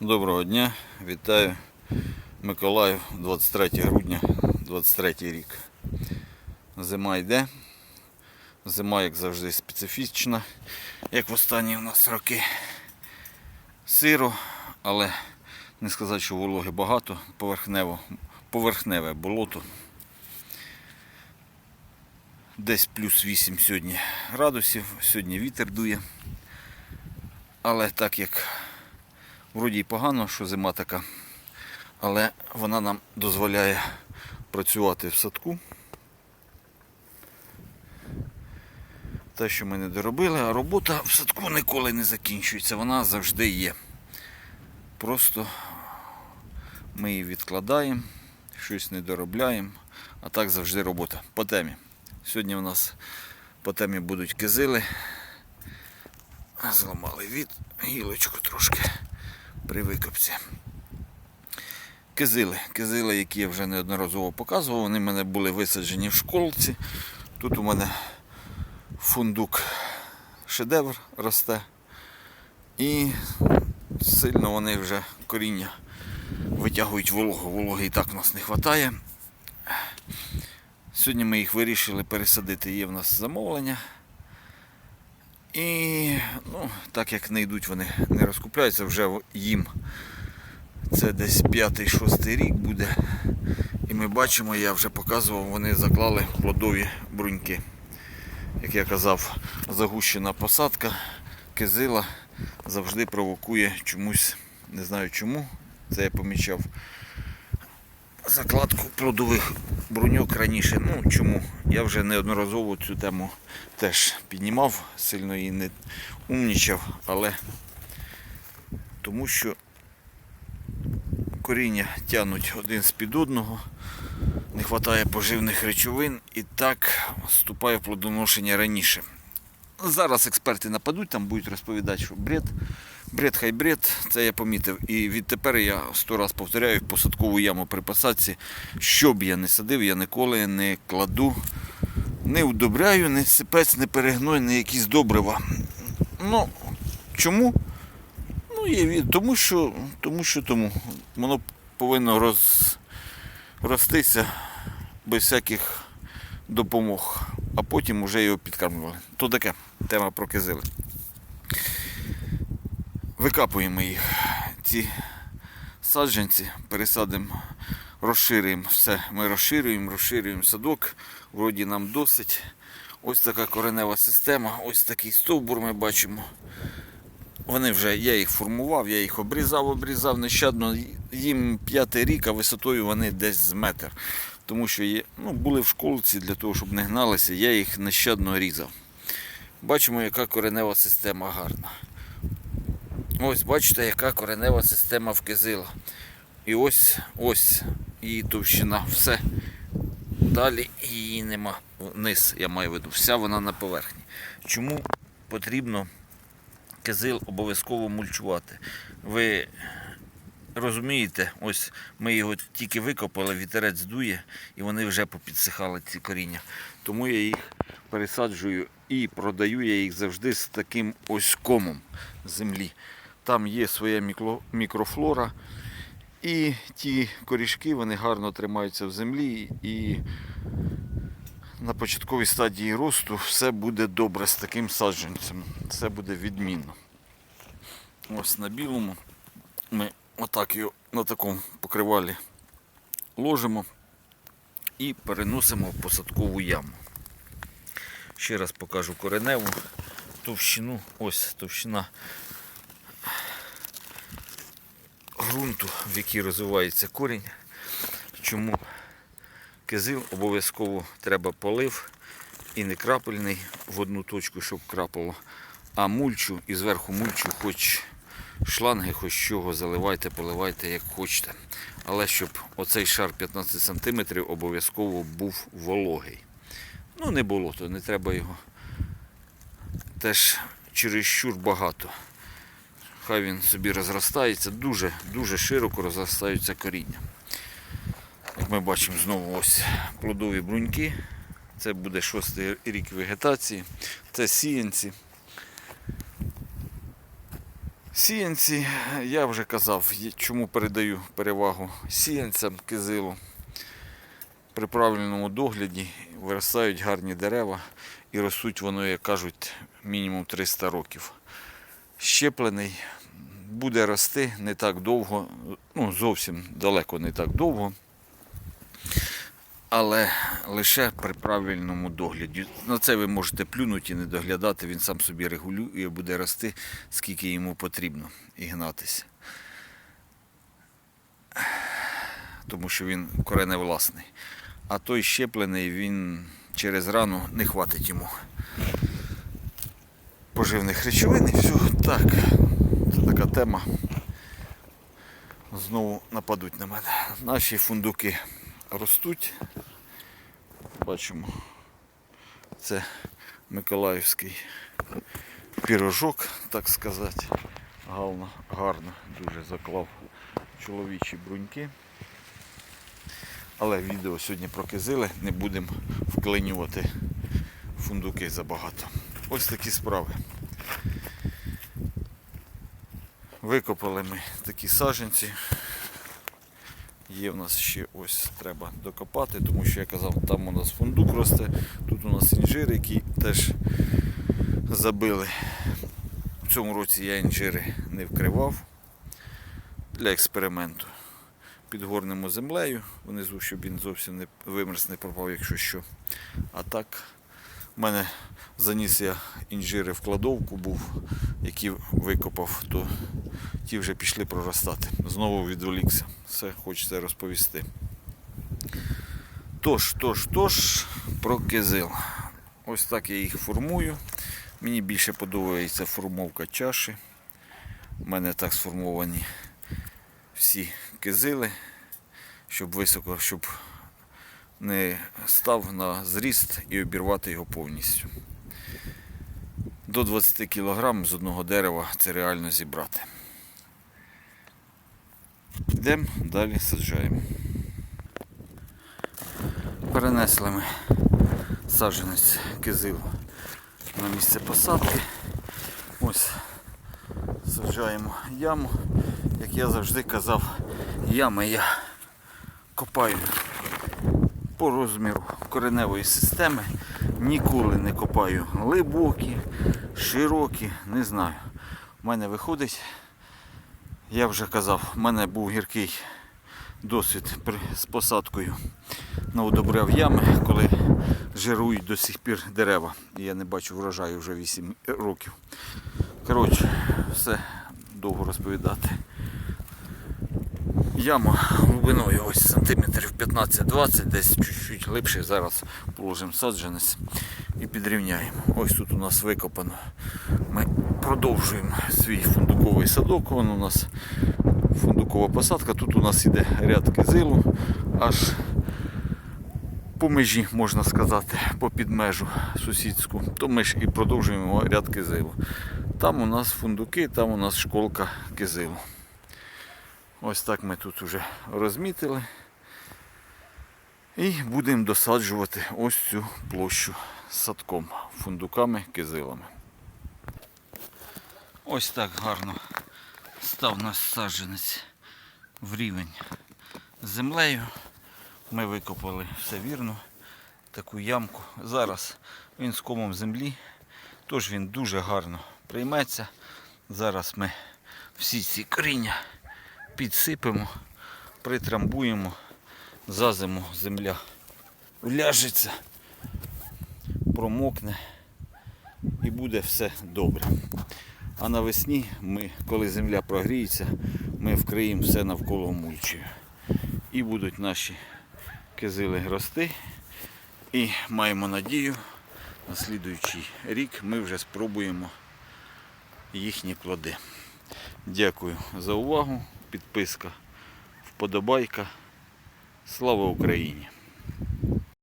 Доброго дня, вітаю. Миколаїв, 23 грудня, 23 рік. Зима йде. Зима, як завжди, специфічна, як в останні у нас роки. Сиро, але не сказати, що вологи багато, поверхнево, поверхневе болото. Десь плюс 8 сьогодні градусів, сьогодні вітер дує. Але так як Вроді й погано, що зима така, але вона нам дозволяє працювати в садку. Те, що ми не доробили, а робота в садку ніколи не закінчується, вона завжди є. Просто ми її відкладаємо, щось не доробляємо, а так завжди робота. По темі. Сьогодні у нас по темі будуть кизили. Зламали від гілочку трошки при викопці. Кизили. Кизили, які я вже неодноразово показував, вони в мене були висаджені в школці. Тут у мене фундук шедевр росте. І сильно вони вже коріння витягують вологу. Вологи і так в нас не вистачає. Сьогодні ми їх вирішили пересадити. Є в нас замовлення. І ну, так як не йдуть, вони не розкупляються, вже їм це десь 5-6 рік буде. І ми бачимо, я вже показував, вони заклали плодові бруньки. Як я казав, загущена посадка, кизила завжди провокує чомусь, не знаю чому, це я помічав. Закладку плодових бруньок раніше. Ну чому? Я вже неодноразово цю тему теж піднімав, сильно її не умнічав, але тому що коріння тянуть один з-під одного, не вистачає поживних речовин і так вступає в плодоношення раніше. Зараз експерти нападуть, там будуть розповідати, що бред. Бред хай бред, це я помітив. І відтепер я сто раз повторяю в посадкову яму при посадці, що б я не садив, я ніколи не кладу, не удобряю, не сипець, не перегной, не якісь добрива. Ну, чому? Ну, є тому що, тому що тому. Воно повинно роз, ростися без всяких допомог, а потім вже його підкармлювали. То таке тема про кизили. Викапуємо їх. Ці саджанці, пересадимо, розширюємо все. Ми розширюємо, розширюємо садок. Вроді нам досить. Ось така коренева система, ось такий стовбур ми бачимо. Вони вже, я їх формував, я їх обрізав, обрізав нещадно. Їм п'ятий рік, а висотою вони десь з метр. Тому що є, ну, були в школці для того, щоб не гналися, я їх нещадно різав. Бачимо, яка коренева система гарна. Ось бачите, яка коренева система вкизила. І ось ось її товщина. Все. Далі її нема. Вниз, я маю в виду, вся вона на поверхні. Чому потрібно кизил обов'язково мульчувати? Ви розумієте, ось ми його тільки викопали, вітерець дує і вони вже попідсихали ці коріння. Тому я їх пересаджую і продаю я їх завжди з таким ось комом землі. Там є своя мікрофлора. І ті корішки вони гарно тримаються в землі і на початковій стадії росту все буде добре з таким саджанцем. Все буде відмінно. Ось на білому ми отак його на такому покривалі ложимо і переносимо в посадкову яму. Ще раз покажу кореневу товщину. Ось товщина ґрунту, в який розвивається корінь. Чому кизил обов'язково треба полив і не крапельний в одну точку, щоб крапало, а мульчу і зверху мульчу хоч шланги, хоч чого заливайте, поливайте як хочете. Але щоб оцей шар 15 см обов'язково був вологий. Ну не було, то не треба його теж чересчур багато. Хай він собі розростається, дуже дуже широко розростаються коріння. Як ми бачимо, знову ось плодові бруньки. Це буде шостий рік вегетації. Це сіянці. Сіянці, я вже казав, чому передаю перевагу сіянцям кизилу. При правильному догляді виростають гарні дерева і ростуть воно, як кажуть, мінімум 300 років. Щеплений буде рости не так довго, ну зовсім далеко не так довго, але лише при правильному догляді. На це ви можете плюнути і не доглядати, він сам собі регулює буде рости, скільки йому потрібно і гнатися. Тому що він кореневласний. А той щеплений, він через рану не хватить йому поживних речовин і все. Так, це така тема. Знову нападуть на мене. Наші фундуки ростуть. Бачимо, це Миколаївський пірожок, так сказати. Гарно, гарно дуже заклав чоловічі бруньки. Але відео сьогодні про кизили не будемо вклинювати фундуки забагато. Ось такі справи. Викопали ми такі саженці. Є в нас ще ось треба докопати, тому що я казав, там у нас фундук росте, тут у нас інжир, який теж забили. В цьому році я інжири не вкривав для експерименту. Підгорнемо землею внизу, щоб він зовсім не вимерз, не пропав, якщо що. А так, в мене заніс я інжири в кладовку був, які викопав, то ті вже пішли проростати. Знову відволікся. Все хочеться розповісти. Тож, тож, тож, про кизил. Ось так я їх формую. Мені більше подобається формовка чаші. У мене так сформовані всі кизили, щоб високо, щоб не став на зріст і обірвати його повністю. До 20 кг з одного дерева це реально зібрати. Йдемо далі саджаємо. Перенесли ми саджанець кизилу на місце посадки. Ось саджаємо яму. Як я завжди казав, ями я копаю по розміру кореневої системи. Ніколи не копаю глибокі, широкі, не знаю. У мене виходить, я вже казав, в мене був гіркий досвід з посадкою. Наудобряв ями, коли жирують до сих пір дерева. І я не бачу врожаю вже 8 років. Коротше, все довго розповідати. Яма глибиною ось сантиметрів 15-20, десь чуть-чуть глибше. Зараз положимо саджанець і підрівняємо. Ось тут у нас викопано. Ми продовжуємо свій фундуковий садок. Вон у нас фундукова посадка. Тут у нас іде ряд кизилу, аж по межі, можна сказати, по підмежу сусідську. То ми ж і продовжуємо ряд кизилу. Там у нас фундуки, там у нас школка кизилу. Ось так ми тут вже розмітили. І будемо досаджувати ось цю площу садком, фундуками, кизилами. Ось так гарно став наш саджанець в рівень з землею. Ми викопали все вірно, таку ямку. Зараз він з комом землі, тож він дуже гарно прийметься. Зараз ми всі ці коріння підсипемо, притрамбуємо, за зиму земля вляжеться, промокне і буде все добре. А навесні ми, коли земля прогріється, ми вкриємо все навколо мульчею. І будуть наші кизили рости. І маємо надію, на слідуючий рік ми вже спробуємо їхні плоди. Дякую за увагу. Підписка, вподобайка. Слава Україні!